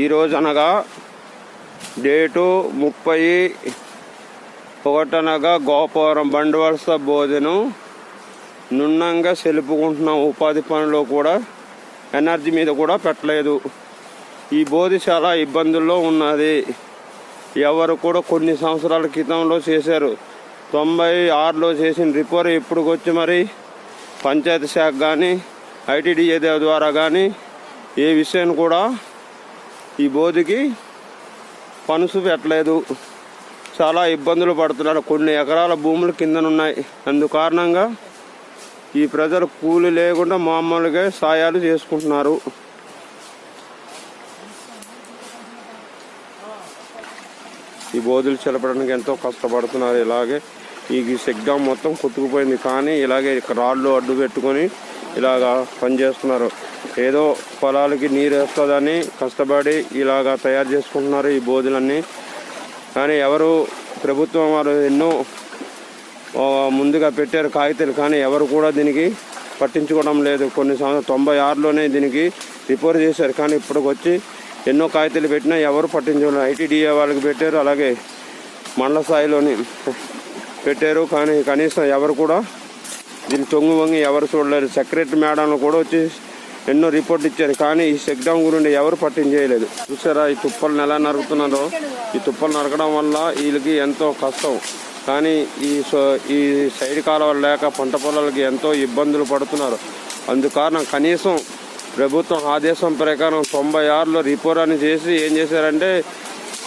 ఈరోజు అనగా డేటు ముప్పై ఒకటనగా గోపవరం బండివలస బోధను నున్నంగా సెలుపుకుంటున్న. ఉపాధి పనిలో కూడా ఎనర్జీ మీద కూడా పెట్టలేదు. ఈ బోధి చాలా ఇబ్బందుల్లో ఉన్నది. ఎవరు కూడా కొన్ని సంవత్సరాల క్రితంలో చేశారు. తొంభై ఆరులో చేసిన రిపోర్ ఇప్పుడు వచ్చి మరి పంచాయతీ శాఖ కానీ ఐటీడీఏ ద్వారా కానీ ఏ విషయాన్ని కూడా ఈ బోధికి పనుసు పెట్టలేదు. చాలా ఇబ్బందులు పడుతున్నారు. కొన్ని ఎకరాల భూములు కిందనున్నాయి. అందు కారణంగా ఈ ప్రజలు కూలి లేకుండా మామూలుగా సాయాలు చేసుకుంటున్నారు. ఈ బోధులు చెలపడానికి ఎంతో కష్టపడుతున్నారు. ఇలాగే ఈ సెగ్గాం మొత్తం కొట్టుకుపోయింది. కానీ ఇలాగే ఇక్కడ రాళ్ళు అడ్డు పెట్టుకొని ఇలాగా పనిచేస్తున్నారు. ఏదో పొలాలకి నీరు వేస్తుందని కష్టపడి ఇలాగా తయారు చేసుకుంటున్నారు ఈ బోధులన్నీ. కానీ ఎవరు ప్రభుత్వం వారు ఎన్నో ముందుగా పెట్టారు కాగితాలు కానీ ఎవరు కూడా దీనికి పట్టించుకోవడం లేదు. కొన్ని సంవత్సరాలు తొంభై ఆరులోనే దీనికి రిపోర్ట్ చేశారు. కానీ ఇప్పటికి వచ్చి ఎన్నో కాగితాలు పెట్టినా ఎవరు పట్టించుకోలేదు. ఐటీడీఏ వాళ్ళకి పెట్టారు అలాగే మండల స్థాయిలోని పెట్టారు. కానీ కనీసం ఎవరు కూడా దీన్ని తొంగు వంగి ఎవరు చూడలేరు. సెక్రటరీ మేడంలు కూడా వచ్చి ఎన్నో రిపోర్ట్ ఇచ్చారు. కానీ ఈ చెక్ గురించి ఎవరు పట్టించేయలేదు చూసారా ఈ తుప్పలను ఎలా నరుకుతున్నారో ఈ తుప్పలు నరకడం వల్ల వీళ్ళకి ఎంతో కష్టం. కానీ ఈ ఈ సైడ్ కాలువలు లేక పంట పొలాలకి ఎంతో ఇబ్బందులు పడుతున్నారు. అందుకారణం కనీసం ప్రభుత్వం ఆదేశం ప్రకారం తొంభై ఆరులో రిపోర్ అని చేసి ఏం చేశారంటే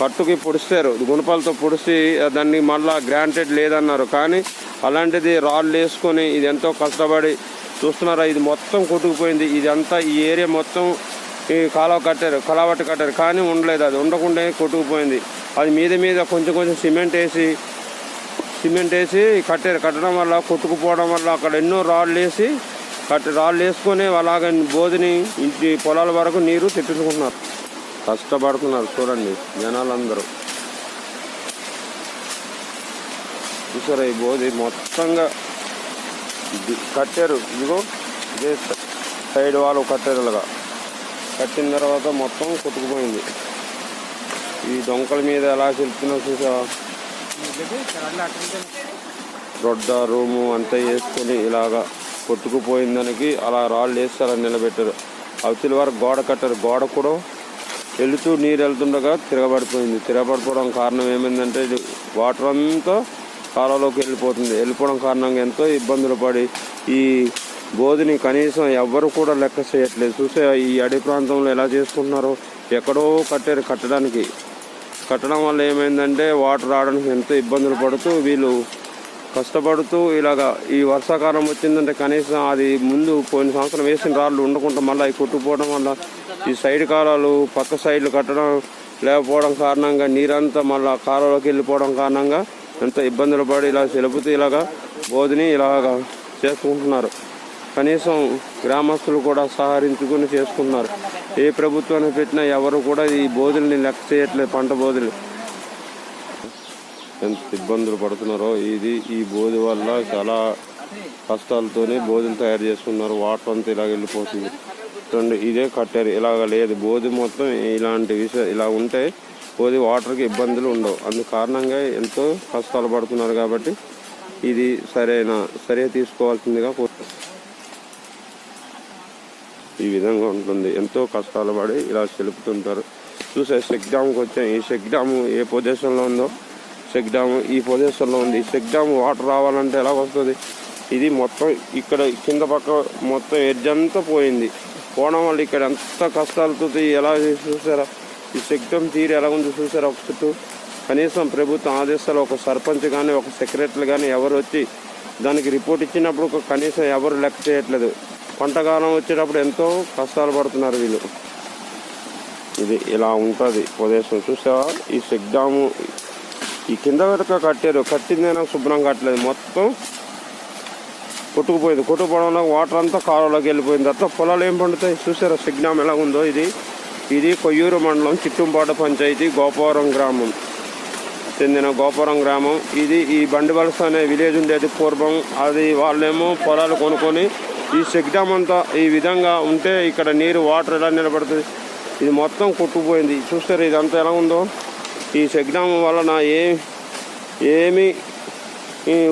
కట్టుకి పొడిస్తారు. గుణపాలతో పొడిచి దాన్ని మళ్ళా గ్రాంటెడ్ లేదన్నారు. కానీ అలాంటిది రాళ్ళు వేసుకొని ఇది ఎంతో కష్టపడి చూస్తున్నారా ఇది మొత్తం కొట్టుకుపోయింది. ఇదంతా ఈ ఏరియా మొత్తం ఈ కాలువ కట్టారు కలావట్టు కట్టారు కానీ ఉండలేదు. అది ఉండకుండా కొట్టుకుపోయింది. అది మీద మీద కొంచెం కొంచెం సిమెంట్ వేసి సిమెంట్ వేసి కట్టారు. కట్టడం వల్ల కొట్టుకుపోవడం వల్ల అక్కడ ఎన్నో రాళ్ళు వేసి కట్టి రాళ్ళు వేసుకొని అలాగ బోధిని ఇంటి పొలాల వరకు నీరు తెప్పించుకుంటున్నారు కష్టపడుతున్నారు చూడండి జనాలందరూ. చూసారా ఈ బోధి మొత్తంగా కట్టారు. ఇదిగో ఇదే సైడ్ వాళ్ళు కట్టారు ఇలాగా కట్టిన తర్వాత మొత్తం కొట్టుకుపోయింది. ఈ డొంకల మీద ఎలా చెప్తున్నా చూసా రొడ్డ రూము అంతా వేసుకొని ఇలాగా కొట్టుకుపోయిందానికి అలా రాళ్ళు వేసి అలా నిలబెట్టారు. అవతల వరకు గోడ కట్టారు. గోడ కూడా వెళుతూ నీరు వెళ్తుండగా తిరగబడిపోయింది. తిరగబడిపోవడం కారణం ఏమైందంటే ఇది వాటర్ అంతా కాలంలోకి వెళ్ళిపోతుంది. వెళ్ళిపోవడం కారణంగా ఎంతో ఇబ్బందులు పడి ఈ బోధిని కనీసం ఎవ్వరు కూడా లెక్క చేయట్లేదు. చూసే ఈ అడవి ప్రాంతంలో ఎలా చేసుకుంటున్నారో? ఎక్కడో కట్టారు కట్టడానికి. కట్టడం వల్ల ఏమైందంటే వాటర్ రావడానికి ఎంతో ఇబ్బందులు పడుతూ వీళ్ళు కష్టపడుతూ ఇలాగా ఈ వర్షాకాలం వచ్చిందంటే కనీసం అది ముందు పోయిన సంవత్సరం వేసిన రాళ్ళు ఉండకుండా మళ్ళీ అవి కొట్టుకుపోవడం వల్ల ఈ సైడ్ కాలాలు పక్క సైడ్లు కట్టడం లేకపోవడం కారణంగా నీరంతా మళ్ళీ కాలంలోకి వెళ్ళిపోవడం కారణంగా ఎంత ఇబ్బందులు పడి ఇలా సెలుపుతూ ఇలాగా బోధిని ఇలాగా చేసుకుంటున్నారు. కనీసం గ్రామస్తులు కూడా సహకరించుకుని చేసుకుంటున్నారు. ఏ ప్రభుత్వాన్ని పెట్టినా ఎవరు కూడా ఈ బోధుల్ని లెక్క చేయట్లేదు పంట బోధులు ఎంత ఇబ్బందులు పడుతున్నారో ఇది ఈ బోధి వల్ల చాలా కష్టాలతోనే బోధులు తయారు చేసుకున్నారు. వాటర్ అంతా ఇలాగ వెళ్ళిపోతుంది. ఇదే కట్టారు. ఇలాగ లేదు. బోధి మొత్తం ఇలాంటి విషయం ఇలా ఉంటే బోధి వాటర్కి ఇబ్బందులు ఉండవు. అందు కారణంగా ఎంతో కష్టాలు పడుతున్నారు కాబట్టి ఇది సరైన సరే తీసుకోవాల్సిందిగా ఈ విధంగా ఉంటుంది. ఎంతో కష్టాలు పడి ఇలా చెలుపుతుంటారు. చూసే చెక్ డ్యామ్కి వచ్చాం. ఈ చెక్ డ్యామ్ ఏ పొజిషన్లో ఉందో చెక్ డ్యామ్ ఈ పొజిషన్లో ఉంది. ఈ చెక్ డ్యామ్ వాటర్ రావాలంటే ఎలా వస్తుంది? ఇది మొత్తం ఇక్కడ కింద పక్క మొత్తం ఎడ్జ్ అంతా పోయింది. పోవడం వల్ల ఇక్కడ ఎంత కష్టాలతో ఎలా చూసారా ఈ శక్తం తీరు ఎలా ఉందో చూసారా ఒక చుట్టూ? కనీసం ప్రభుత్వం ఆదేశాలు ఒక సర్పంచ్ కానీ ఒక సెక్రటరీ కానీ ఎవరు వచ్చి దానికి రిపోర్ట్ ఇచ్చినప్పుడు ఒక కనీసం ఎవరు లెక్క చేయట్లేదు. పంటకాలం వచ్చేటప్పుడు ఎంతో కష్టాలు పడుతున్నారు వీళ్ళు. ఇది ఇలా ఉంటుంది. ప్రదేశం చూసావా? ఈ చెక్ ఈ కింద వెనక కట్టారు కట్టిందైనా శుభ్రం కట్టలేదు. మొత్తం కొట్టుకుపోయింది. కొట్టుకుపోవడంలో వాటర్ అంతా కాలువలోకి వెళ్ళిపోయింది. అట్లా పొలాలు ఏం పండుతాయి? చూసారా? సిగ్నామ్ ఎలా ఉందో ఇది. ఇది కొయ్యూరు మండలం చిట్టుంపాట పంచాయతీ గోపవరం గ్రామం. చెందిన గోపురం గ్రామం. ఇది ఈ బండి వలస అనే విలేజ్ ఉండేది పూర్వం. అది వాళ్ళేమో పొలాలు కొనుక్కొని ఈ చెక్ డ్యామ్ అంతా ఈ విధంగా ఉంటే ఇక్కడ నీరు వాటర్ ఎలా నిలబడుతుంది? ఇది మొత్తం కొట్టుకుపోయింది. చూస్తారు ఇదంతా ఎలా ఉందో? ఈ చెక్ డ్యామ్ వలన ఏ ఏమి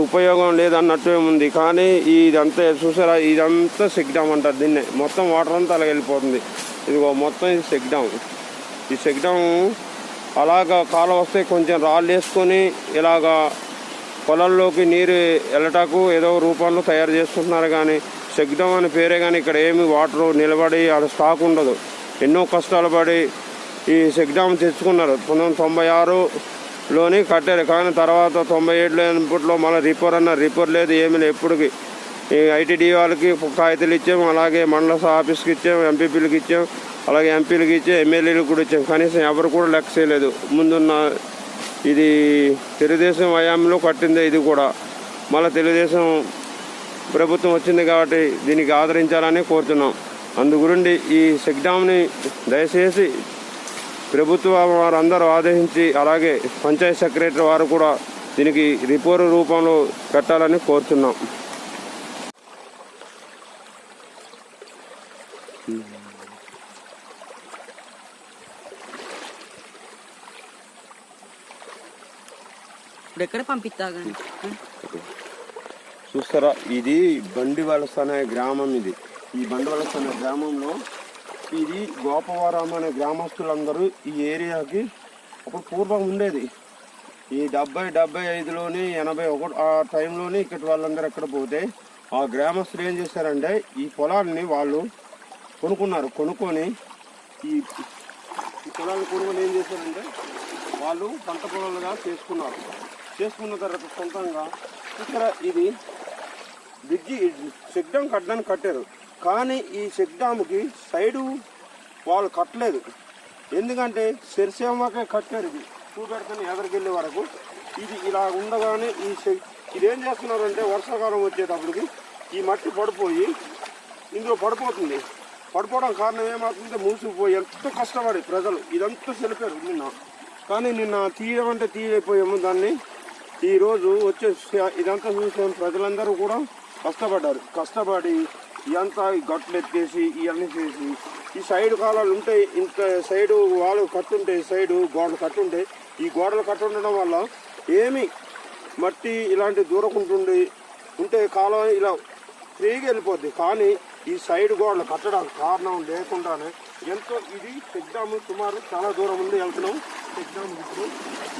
ఉపయోగం లేదన్నట్టు ఉంది కానీ ఇదంతా చూసారా? ఇదంతా చెక్ డ్యామ్ అంటారు దీన్నే. మొత్తం వాటర్ అంతా అలా వెళ్ళిపోతుంది. ఇదిగో మొత్తం ఇది చెక్ ఈ చెక్ అలాగ అలాగా కాలం వస్తే కొంచెం రాళ్ళు వేసుకొని ఇలాగా పొలాల్లోకి నీరు వెళ్ళటాకు ఏదో రూపంలో తయారు చేసుకుంటున్నారు కానీ చెక్ అనే పేరే కానీ ఇక్కడ ఏమి వాటర్ నిలబడి ఆడ స్టాక్ ఉండదు. ఎన్నో కష్టాలు పడి ఈ చెక్ తెచ్చుకున్నారు. పంతొమ్మిది తొంభై ఆరులోని కట్టారు. కానీ తర్వాత తొంభై ఏడులో ఇన్పుట్లో మళ్ళీ రిపేర్ అన్న రిపేర్ లేదు ఏమీ లేదు. ఎప్పటికీ ఐటీడీ వాళ్ళకి కాగితాలు ఇచ్చాం అలాగే మండల ఆఫీస్కి ఇచ్చాం ఎంపీపీలకు ఇచ్చాం అలాగే ఎంపీలకు ఇచ్చాం ఎమ్మెల్యేలకు కూడా ఇచ్చాం. కనీసం ఎవరు కూడా లెక్క చేయలేదు. ముందున్న ఇది తెలుగుదేశం హయాంలో కట్టిందే ఇది కూడా. మళ్ళీ తెలుగుదేశం ప్రభుత్వం వచ్చింది కాబట్టి దీనికి ఆదరించాలని కోరుతున్నాం అందుగురించి ఈ చెక్ దయచేసి ప్రభుత్వ వారందరూ ఆదేశించి అలాగే పంచాయత్ సెక్రటరీ వారు కూడా దీనికి రిపోర్ట్ రూపంలో పెట్టాలని కోరుతున్నాం ఎక్కడ పంపిస్తా చూస్తారా ఇది బండివలస అనే గ్రామం ఇది. ఈ బండివలస అనే గ్రామంలో ఇది గోపవరం అనే గ్రామస్తులందరూ ఈ ఏరియాకి ఒక పూర్వం ఉండేది. ఈ డెబ్బై డెబ్బై ఐదులోని ఎనభై ఒకటి ఆ టైంలోని ఇక్కడ వాళ్ళందరూ ఎక్కడ పోతే ఆ గ్రామస్తులు ఏం చేశారంటే ఈ పొలాన్ని వాళ్ళు కొనుక్కున్నారు. కొనుక్కొని ఈ పొలాన్ని కొనుక్కొని ఏం చేశారంటే వాళ్ళు పంట పొలాలుగా చేసుకున్నారు. చేసుకున్న తర్వాత సొంతంగా ఇక్కడ ఇది బ్రిడ్జి చెక్ డ్యామ్ కట్టడానికి కట్టారు. కానీ ఈ చెక్ డ్యామ్కి సైడు వాళ్ళు కట్టలేదు. ఎందుకంటే సెరిసేమకే కట్టారు ఇది. చూపెడుతున్న ఎదరికెళ్ళే వరకు. ఇది ఇలా ఉండగానే ఈ ఇదేం చేస్తున్నారంటే వర్షాకాలం వచ్చేటప్పటికి ఈ మట్టి పడిపోయి ఇందులో పడిపోతుంది. పడిపోవడం కారణం ఏమవుతుందంటే మూసుకుపోయి ఎంతో కష్టపడి ప్రజలు ఇదంతా చెలిపారు నిన్న. కానీ నిన్న తీయమంటే తీయలేకపోయాము. దాన్ని ఈరోజు వచ్చే ఇదంతా చూసిన ప్రజలందరూ కూడా కష్టపడ్డారు. కష్టపడి ఇదంతా గట్లు ఎత్తేసి ఇవన్నీ చేసి ఈ సైడ్ కాలాలు ఉంటాయి ఇంత సైడు వాళ్ళు కట్టుంటాయి సైడు గోడలు కట్టుంటే ఈ గోడలు కట్టుండడం వల్ల ఏమి మట్టి ఇలాంటి దూరకుంటుండి ఉంటే కాలం ఇలా ఫ్రీగా వెళ్ళిపోద్ది. కానీ ఈ సైడ్ గోడలు కట్టడానికి కారణం లేకుండానే ఎంతో ఇది ఎగ్జామ్ సుమారు చాలా దూరం ఉంది వెళ్తున్నాం. ఎగ్జామ్ ఇప్పుడు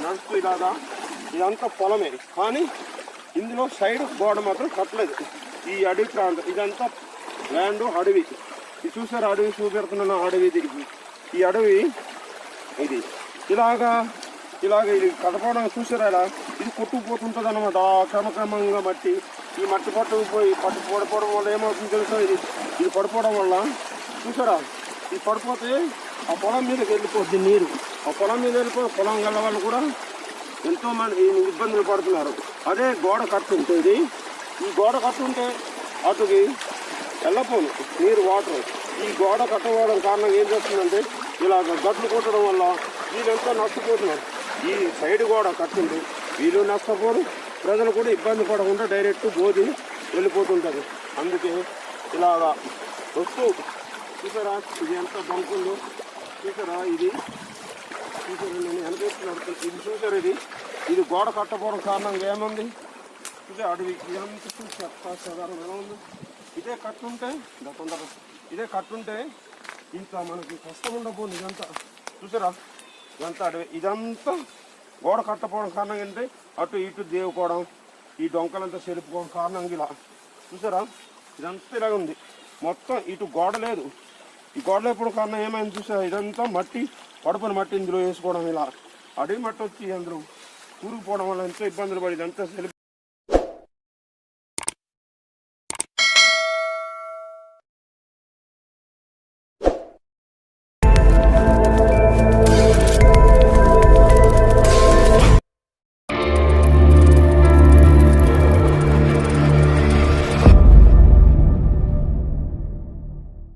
నడుస్తూ ఇలాగా ఇదంతా పొలమే. కానీ ఇందులో సైడ్ గోడ మాత్రం కట్టలేదు. ఈ అడవి ప్రాంతం ఇదంతా ల్యాండ్ అడవి. ఇది చూసారు అడవి చూపెడుతున్న అడవి తిరిగి ఈ అడవి ఇది. ఇలాగా ఇలాగ ఇది కదపడం చూసారా ఇలా? ఇది కొట్టుకుపోతుంటుంది అనమాట క్రమక్రమంగా మట్టి ఈ మట్టి పట్టుకుపోయి పట్టు పడిపోవడం వల్ల ఏమవుతుంది తెలుసా ఇది? ఇది పడిపోవడం వల్ల చూసారా? ఇది పడిపోతే ఆ పొలం మీదకి వెళ్ళిపోద్ది నీరు. ఆ పొలం మీద వెళ్ళిపోయి పొలం గల వాళ్ళు కూడా ఎంతో మంది ఇబ్బందులు పడుతున్నారు. అదే గోడ కట్టుంటే ఇది. ఈ గోడ కట్టుంటే అటుకి వెళ్ళపోను. నీరు వాటర్. ఈ గోడ కట్టకపోవడం కారణం ఏం చేస్తుందంటే ఇలా గట్లు కొట్టడం వల్ల వీళ్ళంతా నష్టపోతున్నారు. ఈ సైడ్ గోడ కట్టుంటే వీళ్ళు నష్టపోరు. ప్రజలు కూడా ఇబ్బంది పడకుండా డైరెక్ట్ బోధి వెళ్ళిపోతుంటారు. అందుకే ఇలాగా వస్తూ చూసారా ఇది ఎంత బంకుందో చూసారా ఇది చూసారు నేను వెనకేస్తున్నాడు ఇది చూసారు ఇది. ఇది గోడ కట్టపోవడం కారణంగా ఏముంది? ఇదే అడవి. ఇదంతా చూసి చెత్త చెదారం ఎలా ఉంది? ఇదే కట్టుంటే తొందర ఇదే కట్టుంటే ఇంత మనకి కష్టం ఉండబోతుంది ఇదంతా. చూసారా ఇదంతా అడవి. ఇదంతా గోడ కట్టపోవడం కారణం ఏంటంటే అటు ఇటు దేవుకోవడం ఈ డొంకలంతా చెరుపుకోవడం కారణం ఇలా. చూసారా ఇదంతా ఇలాగ ఉంది. మొత్తం ఇటు గోడ లేదు. ఈ గోడ లేపడం కారణం ఏమైంది చూసారా ఇదంతా మట్టి పడపని మట్టి ఇందులో వేసుకోవడం ఇలా. అడవి మట్టి వచ్చి అందరూ కూరుకుపోవడం వల్ల ఎంతో ఇబ్బందులు పడి ఇదంతా